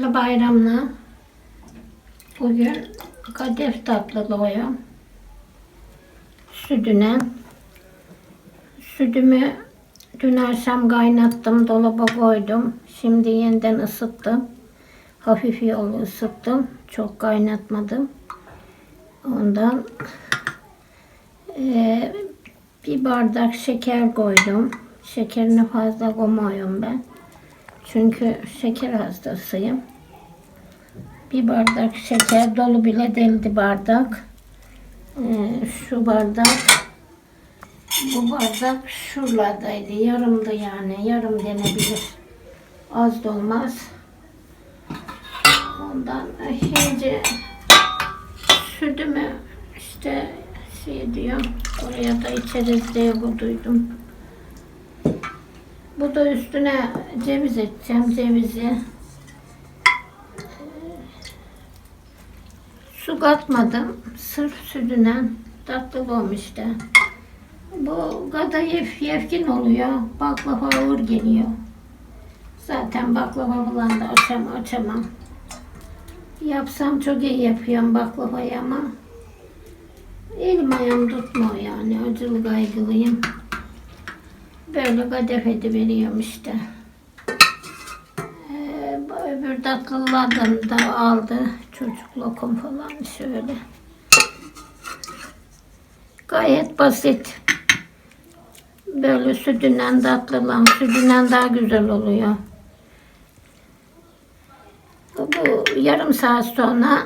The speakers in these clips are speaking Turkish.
Hayırlı bayramlar. Bugün kadef tatlılığıyım. Sütüne. Sütümü dün akşam kaynattım, dolaba koydum. Şimdi yeniden ısıttım. Hafif yolu ısıttım. Çok kaynatmadım. Ondan eee, bir bardak şeker koydum. Şekerini fazla koymuyorum ben. Çünkü şeker hastasıyım. Bir bardak şeker dolu bile değildi bardak. Ee, şu bardak bu bardak şuralardaydı. Yarımdı yani. Yarım denebilir. Az da olmaz. Ondan iyice sütümü işte şey diyor. Oraya da içeriz diye duydum. Bu da üstüne ceviz edeceğim. Cevizi. Su katmadım. Sırf sütüne tatlı olmuş işte. Bu kadayıf yefkin oluyor. Baklava ağır geliyor. Zaten baklava falan da açamam, açamam. Yapsam çok iyi yapıyorum baklavayı ama elim ayağım tutmuyor yani. Acılı kaygılıyım. Böyle kadef ediveriyorum işte. Öbür tatlılardan da aldı. Çocuk lokum falan şöyle. Gayet basit. Böyle sütünden tatlılan, sütünden daha güzel oluyor. Bu yarım saat sonra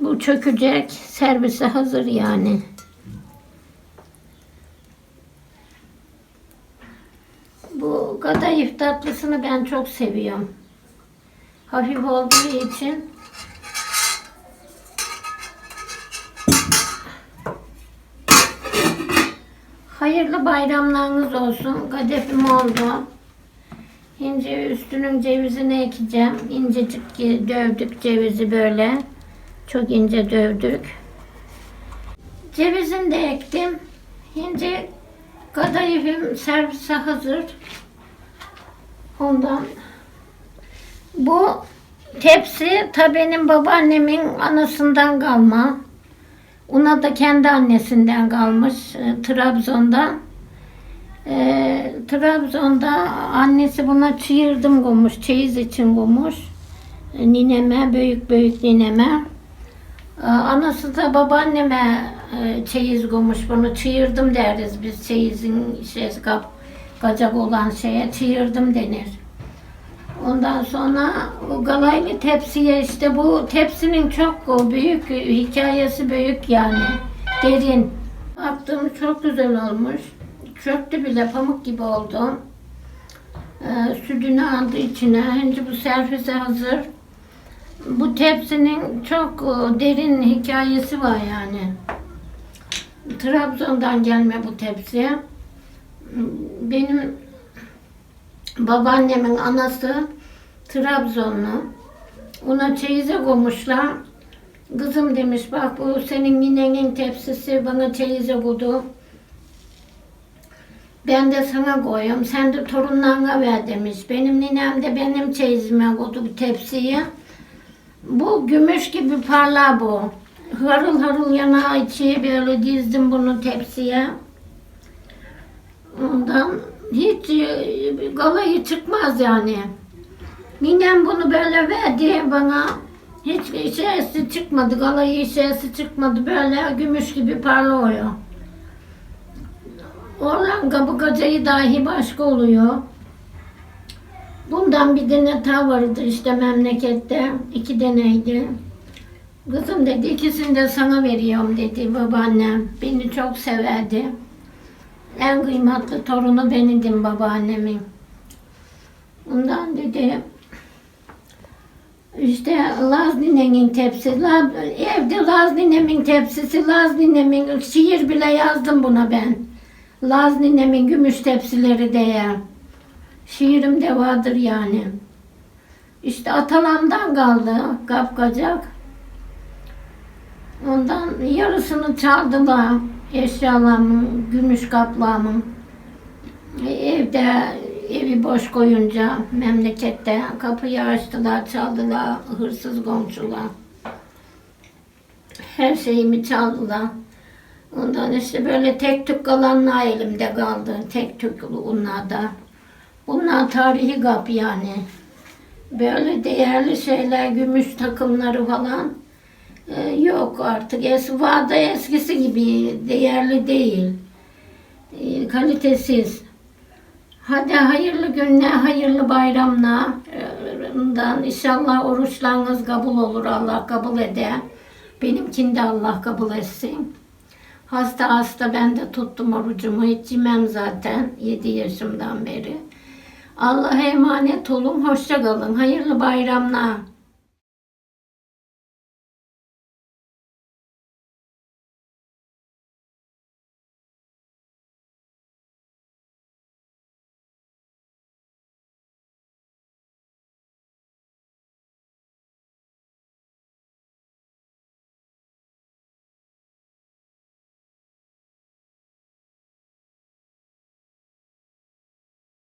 bu çökecek. Servise hazır yani. Bu kadayıf tatlısını ben çok seviyorum. Hafif olduğu için Hayırlı bayramlarınız olsun. Kadefim oldu. İnce üstünün cevizini ekeceğim. İncecik dövdük cevizi böyle. Çok ince dövdük. Cevizini de ektim. İnce kadayıfım servise hazır. Ondan bu tepsi ta benim babaannemin anasından kalma. Ona da kendi annesinden kalmış e, Trabzon'da. E, Trabzon'da annesi buna çığırdım koymuş, çeyiz için koymuş. E, nineme, büyük büyük nineme. E, anası da babaanneme çeyiz koymuş bunu. Çığırdım deriz biz çeyizin şey, kap, kacak olan şeye çığırdım denir. Ondan sonra galaylı tepsiye işte bu tepsinin çok büyük hikayesi büyük yani derin. Baktım çok güzel olmuş. Çöktü bile pamuk gibi oldu. Ee, sütünü aldı içine. Şimdi bu servise hazır. Bu tepsinin çok derin hikayesi var yani. Trabzon'dan gelme bu tepsi. Benim babaannemin anası Trabzonlu. Ona çeyize koymuşlar. Kızım demiş bak bu senin ninenin tepsisi bana çeyize koydu. Ben de sana koyuyorum. Sen de torunlarına ver demiş. Benim ninem de benim çeyizime koydu bu tepsiyi. Bu gümüş gibi parla bu. Harıl harıl yana içi böyle dizdim bunu tepsiye. Ondan hiç e, galayı çıkmaz yani. Ninem bunu böyle verdi bana. Hiç şeysi çıkmadı, galayı şeysi çıkmadı. Böyle gümüş gibi parlıyor. Oradan kabı kacayı dahi başka oluyor. Bundan bir tane ta vardı işte memlekette. iki deneydi. Kızım dedi ikisini de sana veriyorum dedi babaannem. Beni çok severdi. En kıymetli torunu benimdim babaannemin. Ondan dedi işte Laz ninenin tepsisi, La- evde Laz ninemin tepsisi, Laz ninemin şiir bile yazdım buna ben. Laz ninemin gümüş tepsileri diye. Şiirim de vardır yani. İşte atalamdan kaldı kapkacak. Ondan yarısını çaldılar eşyalarımın, gümüş kaplağımın. E, Evde evi boş koyunca memlekette kapıyı açtılar, çaldılar hırsız komşular. Her şeyimi çaldılar. Ondan işte böyle tek tük kalanlar elimde kaldı. Tek tük onlarda. Bunlar tarihi kap yani. Böyle değerli şeyler, gümüş takımları falan e, yok artık. Es vardı eskisi gibi değerli değil. E, kalitesiz. Hadi hayırlı günler, hayırlı bayramlar. E, Ondan inşallah oruçlarınız kabul olur. Allah kabul eder. Benimkini de Allah kabul etsin. Hasta hasta ben de tuttum orucumu. Hiç yemem zaten 7 yaşımdan beri. Allah'a emanet olun. Hoşça kalın. Hayırlı bayramlar.